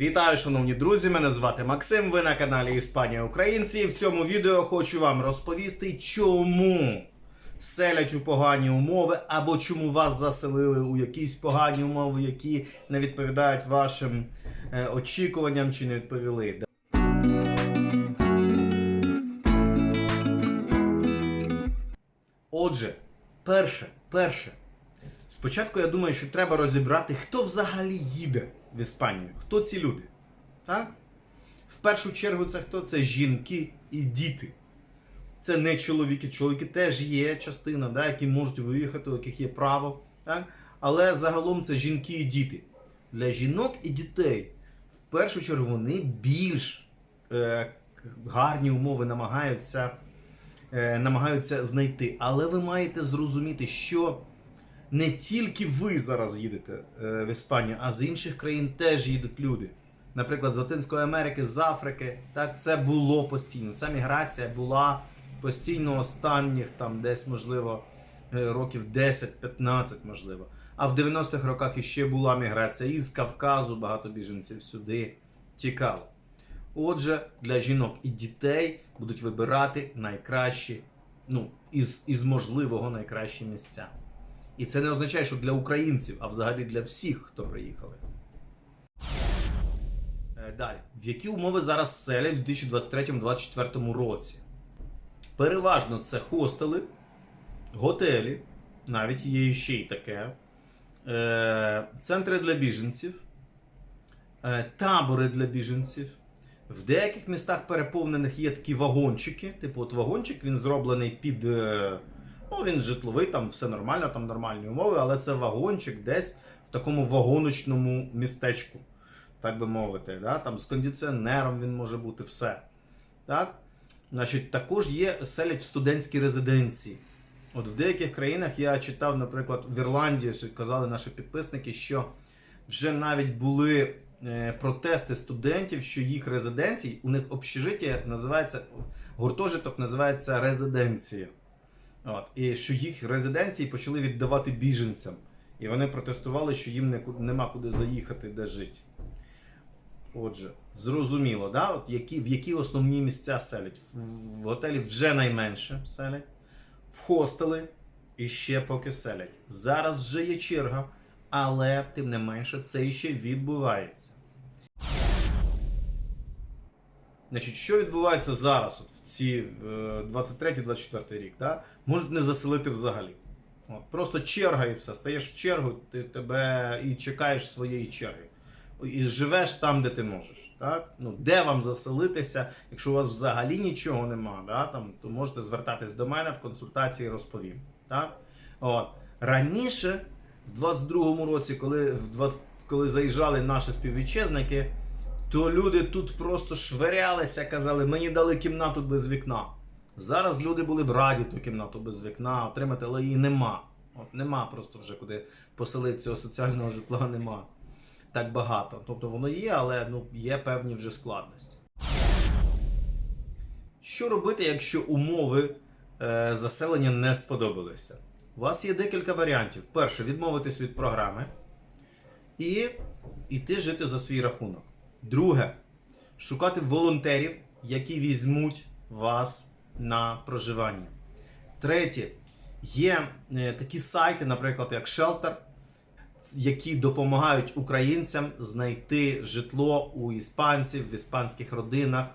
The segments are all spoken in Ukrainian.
Вітаю, шановні друзі! Мене звати Максим. Ви на каналі Іспанія Українці. В цьому відео хочу вам розповісти, чому селять у погані умови, або чому вас заселили у якісь погані умови, які не відповідають вашим е, очікуванням чи не відповіли. Отже, перше, перше. Спочатку я думаю, що треба розібрати, хто взагалі їде в Іспанію. Хто ці люди? Так? В першу чергу, це хто? Це жінки і діти. Це не чоловіки. Чоловіки теж є частина, да, які можуть виїхати, у яких є право. Так? Але загалом це жінки і діти. Для жінок і дітей, в першу чергу, вони більш е, гарні умови намагаються, е, намагаються знайти. Але ви маєте зрозуміти, що не тільки ви зараз їдете е, в Іспанію, а з інших країн теж їдуть люди. Наприклад, з Латинської Америки, з Африки. Так, це було постійно. Ця міграція була постійно останніх там десь, можливо, е, років 10-15, можливо. А в 90-х роках іще була міграція із Кавказу, багато біженців сюди тікало. Отже, для жінок і дітей будуть вибирати найкращі, ну, із, із можливого найкращі місця. І це не означає, що для українців, а взагалі для всіх, хто приїхали. Е, Далі. В які умови зараз селять в 2023-2024 році? Переважно це хостели, готелі, навіть є ще й таке, е, центри для біженців, е, табори для біженців. В деяких містах переповнених є такі вагончики. Типу, от вагончик він зроблений під. Ну, він житловий, там все нормально, там нормальні умови, але це вагончик десь в такому вагоночному містечку, так би мовити. Да? Там з кондиціонером він може бути все. Так? Значить, також є селять в студентській резиденції. От в деяких країнах я читав, наприклад, в Ірландії, казали наші підписники, що вже навіть були е, протести студентів, що їх резиденцій, у них общежиття називається, гуртожиток називається резиденція. От, і що їх резиденції почали віддавати біженцям. І вони протестували, що їм не, нема куди заїхати, де жити. Отже, зрозуміло, да? От які, в які основні місця селять? В, в готелі вже найменше селять, в хостели і ще поки селять. Зараз вже є черга, але тим не менше це ще відбувається. Значить, що відбувається зараз, от в ці е, 23-24 рік? Да? Можуть не заселити взагалі. От, просто черга і все. Стаєш в чергу, ти тебе і чекаєш своєї черги. І живеш там, де ти можеш. Так? Ну, де вам заселитися, якщо у вас взагалі нічого нема, да? там, то можете звертатись до мене в консультації розповім. Так? От. Раніше, в 22-му році, коли, в 20, коли заїжджали наші співвітчизники, то люди тут просто швирялися, казали, мені дали кімнату без вікна. Зараз люди були б раді ту кімнату без вікна отримати, але її нема. От нема просто вже куди поселити цього соціального житла, нема так багато. Тобто воно є, але ну, є певні вже складності. Що робити, якщо умови е, заселення не сподобалися? У вас є декілька варіантів. Перше, відмовитись від програми і йти жити за свій рахунок. Друге, шукати волонтерів, які візьмуть вас на проживання. Третє, є е, такі сайти, наприклад, як Shelter, які допомагають українцям знайти житло у іспанців, в іспанських родинах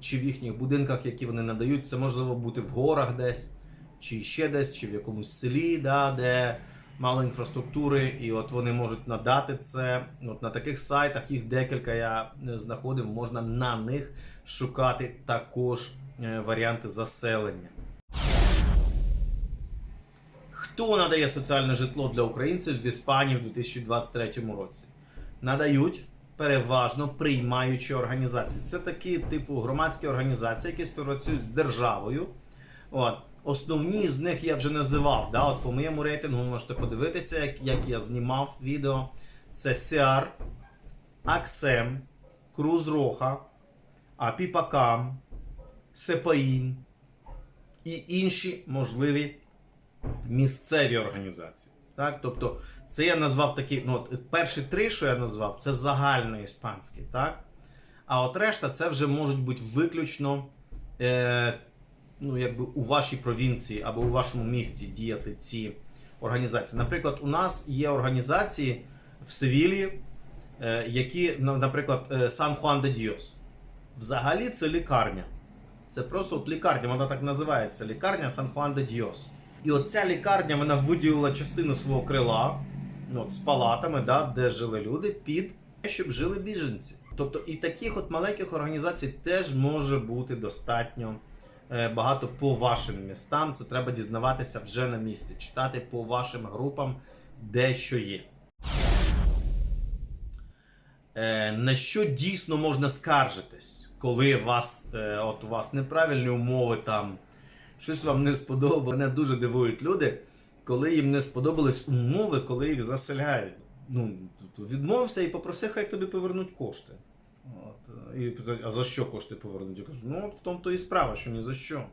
чи в їхніх будинках, які вони надають. Це можливо бути в горах десь, чи ще десь, чи в якомусь селі, да, де мало інфраструктури, і от вони можуть надати це. От на таких сайтах їх декілька я е, знаходив, можна на них шукати також е, варіанти заселення. Хто надає соціальне житло для українців в Іспанії в 2023 році? Надають переважно приймаючі організації. Це такі типу громадські організації, які співпрацюють з державою. От. Основні з них я вже називав. Да? От По моєму рейтингу можете подивитися, як, як я знімав відео. Це Сіар, Аксем, Круз Роха, Апіпакам, Сепаїн і інші можливі місцеві організації. Так? Тобто Це я назвав такі. Ну, от перші три, що я назвав, це загальноіспанські, так? А от решта це вже можуть бути виключно е, ну, якби у вашій провінції або у вашому місті діяти ці організації. Наприклад, у нас є організації в Севілії, е, які, наприклад, Сан Хуан де Діос. Взагалі це лікарня. Це просто от лікарня, вона так називається лікарня Сан Хуан де Діос. І от ця лікарня вона виділила частину свого крила ну, от, з палатами, да, де жили люди, під те, щоб жили біженці. Тобто і таких от маленьких організацій теж може бути достатньо е, багато по вашим містам. Це треба дізнаватися вже на місці, читати по вашим групам, де що є. Е, на що дійсно можна скаржитись, коли вас, е, от у вас неправильні умови, там щось вам не сподобалося. Мене дуже дивують люди, коли їм не сподобались умови, коли їх заселяють. Ну, відмовився і попросив, хай тобі повернуть кошти. От, е, і питають, а за що кошти повернуть? Я кажу, ну в тому то і справа, що ні за що.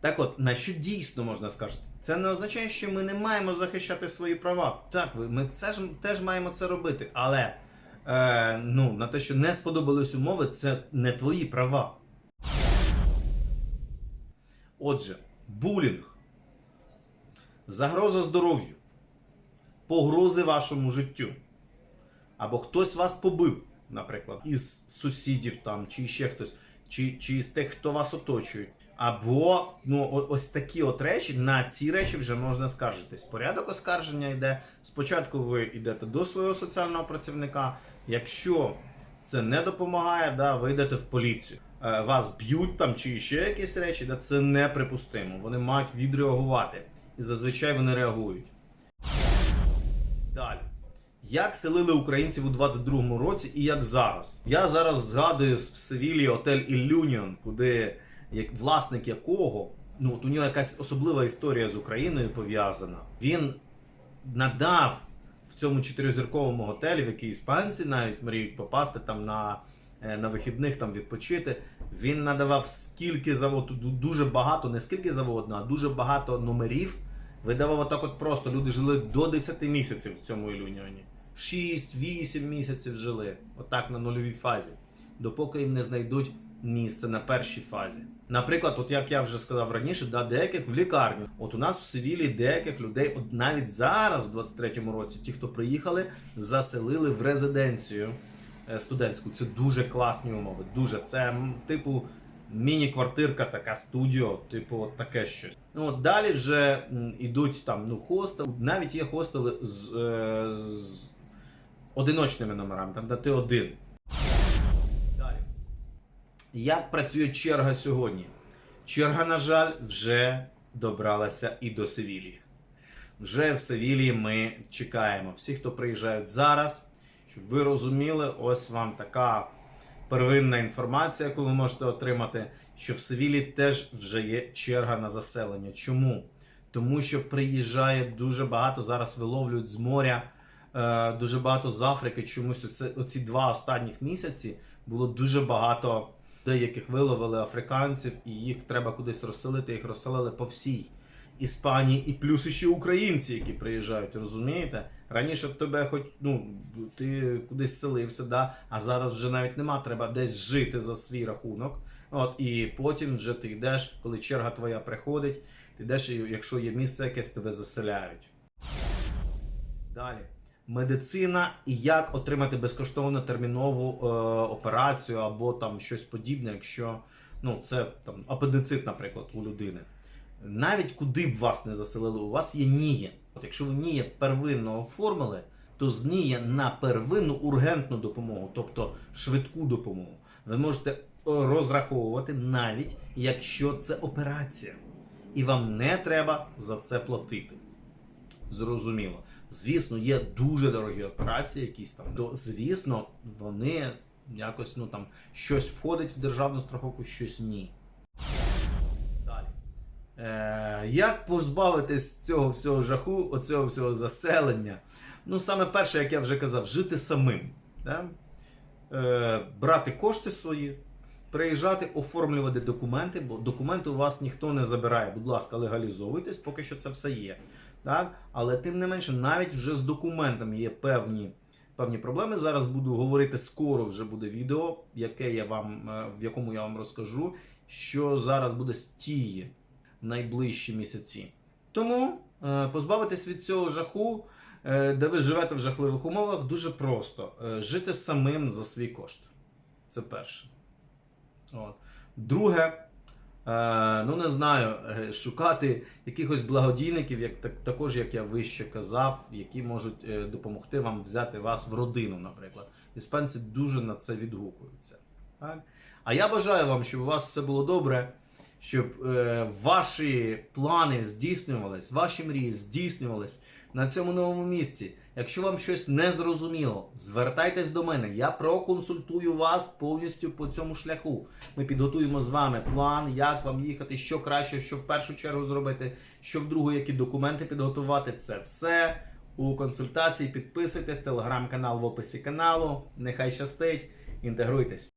Так от, на що дійсно можна скажете? Це не означає, що ми не маємо захищати свої права. Так, ми це ж теж маємо це робити. Але е, ну, на те, що не сподобались умови, це не твої права. Отже, булінг, загроза здоров'ю, погрози вашому життю. Або хтось вас побив, наприклад, із сусідів там, чи ще хтось, чи, чи з тих, хто вас оточують. Або ну, ось такі от речі, на ці речі вже можна скаржитись. Порядок оскарження йде. Спочатку ви йдете до свого соціального працівника. Якщо це не допомагає, да, ви йдете в поліцію. Е, Вас б'ють там чи ще якісь речі, да, це неприпустимо. Вони мають відреагувати. І зазвичай вони реагують. Далі. Як селили українців у 22-му році і як зараз? Я зараз згадую в Севілії отель Ілюніон, куди як власник якого, ну от у нього якась особлива історія з Україною пов'язана. Він надав в цьому чотиризірковому готелі, в який іспанці навіть мріють попасти там на, е, на вихідних там відпочити. Він надавав скільки завгодно, ду- дуже багато, не скільки завгодно, а дуже багато номерів. Видавав отак от просто. Люди жили до 10 місяців в цьому ілюніоні. 6-8 місяців жили, отак на нульовій фазі, допоки їм не знайдуть місце на першій фазі. Наприклад, от як я вже сказав раніше, да, деяких в лікарню. От у нас в Севілі деяких людей, от навіть зараз, в 23-му році, ті, хто приїхали, заселили в резиденцію е, студентську. Це дуже класні умови. Дуже це типу міні-квартирка, така студіо, типу, от таке щось. Ну от далі вже м, ідуть там ну хостел. Навіть є хостели з, е, з одиночними номерами, там де ти один. Далі. Як працює черга сьогодні? Черга, на жаль, вже добралася і до Севілії. Вже в Севілії ми чекаємо. Всі, хто приїжджають зараз, щоб ви розуміли, ось вам така первинна інформація, яку ви можете отримати, що в Севілі теж вже є черга на заселення. Чому? Тому що приїжджає дуже багато, зараз виловлюють з моря, дуже багато з Африки. Чомусь оце, оці два останніх місяці було дуже багато деяких виловили африканців, і їх треба кудись розселити. Їх розселили по всій Іспанії, і плюс ще українці, які приїжджають, розумієте? Раніше тебе хоч ну ти кудись селився, да? а зараз вже навіть нема. Треба десь жити за свій рахунок. От і потім вже ти йдеш, коли черга твоя приходить, ти йдеш, і якщо є місце якесь, тебе заселяють. Далі. Медицина і як отримати безкоштовно термінову е, операцію або там щось подібне, якщо ну, це там апендицит, наприклад, у людини. Навіть куди б вас не заселили, у вас є НІЄ. От якщо ви НІЄ первинно оформили, то з НІЄ на первинну ургентну допомогу, тобто швидку допомогу, ви можете розраховувати навіть якщо це операція. І вам не треба за це платити. Зрозуміло. Звісно, є дуже дорогі операції, якісь там. То, звісно, вони якось ну там щось входить в державну страховку, щось ні. Далі. Е, як позбавитись цього всього жаху, оцього всього заселення? Ну, саме перше, як я вже казав, жити самим. Да? Е, брати кошти свої, приїжджати, оформлювати документи, бо документи у вас ніхто не забирає. Будь ласка, легалізовуйтесь, поки що це все є. Так? Але тим не менше, навіть вже з документами є певні, певні проблеми. Зараз буду говорити скоро вже буде відео, яке я вам, е, в якому я вам розкажу, що зараз буде з тії в найближчі місяці. Тому е, позбавитись від цього жаху, е, де ви живете в жахливих умовах, дуже просто. Жити самим за свій кошт. Це перше. От. Друге, ну не знаю, е, шукати якихось благодійників, як, так, також, як я вище казав, які можуть е, допомогти вам взяти вас в родину, наприклад. Іспанці дуже на це відгукуються. Так? А я бажаю вам, щоб у вас все було добре, щоб е, ваші плани здійснювались, ваші мрії здійснювались на цьому новому місці. Якщо вам щось не зрозуміло, звертайтесь до мене. Я проконсультую вас повністю по цьому шляху. Ми підготуємо з вами план, як вам їхати, що краще, що в першу чергу зробити, що в другу, які документи підготувати. Це все у консультації. Підписуйтесь, телеграм-канал в описі каналу. Нехай щастить, інтегруйтесь.